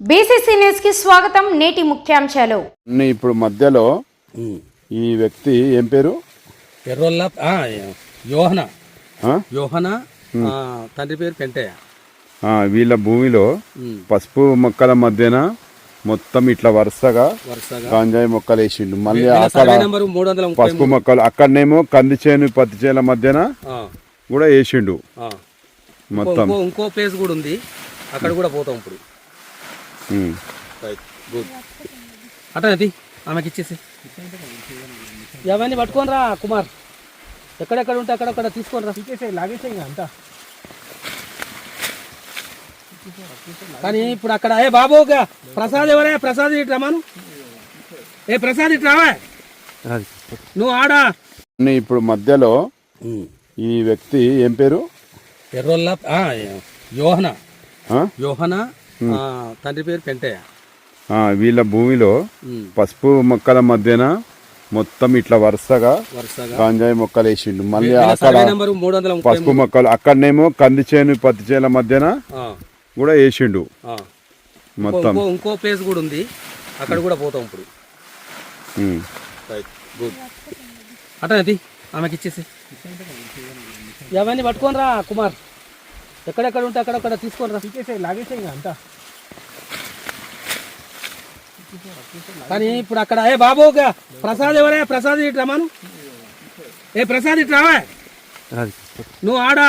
BCC న్యూస్కి స్వాగతం నేటి ముఖ్యాంశాలు. ఇప్పుడు మధ్యలో ఈ వ్యక్తి ఏం పేరు? ఎర్రోల్ల ఆ, యోహన. ఆ? యోహన తండ్రి పేరు పెంటయ్య ఆ, వీళ్ళ భూమిలో పసుపు మొక్కల మధ్యన మొత్తం ఇట్లా వరుసగా వరుసగా. గాంజాయి మొక్కలు వేసిండు. మళ్ళీ అక్కడ పసుపు మొక్కలు అక్కడనేమో కంది చేను పత్తి చేల మధ్యన ఆ, కూడా వేసిండు. మొత్తం. ఇంకో ఇంకో ప్లేస్ కూడా ఉంది. అక్కడ కూడా పోతాం ఇప్పుడు. గుడ్ అటనది ఆమెకి ఇచ్చేసి. అవన్నీ పట్టుకొని రా కుమార్. ఎక్కడెక్కడ ఉంటే అక్కడక్కడ తీసుకొని రా. తీసేసే లాగేసే అంతా. కానీ ఇప్పుడు అక్కడ ఏ బాబు గా- ప్రసాద్ ఎవరే? ప్రసాద్ ఇటు రమాను ఏ ప్రసాద్ ఇటు రావా. నువ్వు ఆడా? నీ ఇప్పుడు మధ్యలో ఈ వ్యక్తి ఏం పేరు? ఎర్రోల్ల ఆ, యోహన? యోహన తండ్రి పేరు పెంటయ్య. వీళ్ళ భూమిలో పసుపు మొక్కల మధ్యన మొత్తం ఇట్లా వరుసగా గాంజాయి మొక్కలు వేసిండు. మళ్ళీ అక్కడ పసుపు మొక్కలు అక్కడనేమో కంది చేను పత్తి చేల మధ్యన కూడా వేసిండు. మొత్తం. ఇంకో ప్లేస్ కూడా ఉంది. అక్కడ కూడా పోతాం ఇప్పుడు. అటనది ఆమెకి ఇచ్చేసి అవన్నీ పట్టుకొని రా కుమార్. ఎక్కడెక్కడ ఉంటే అక్కడక్కడ తీసుకొని రా. తీసేసే లాగేసే అంతా. కానీ ఇప్పుడు అక్కడ ఏ బాబు గా- ప్రసాద్ ఎవరే? ప్రసాద్ ఇటు రమాను ఏ ప్రసాద్ ఇటు రావా. నువ్వు ఆడా?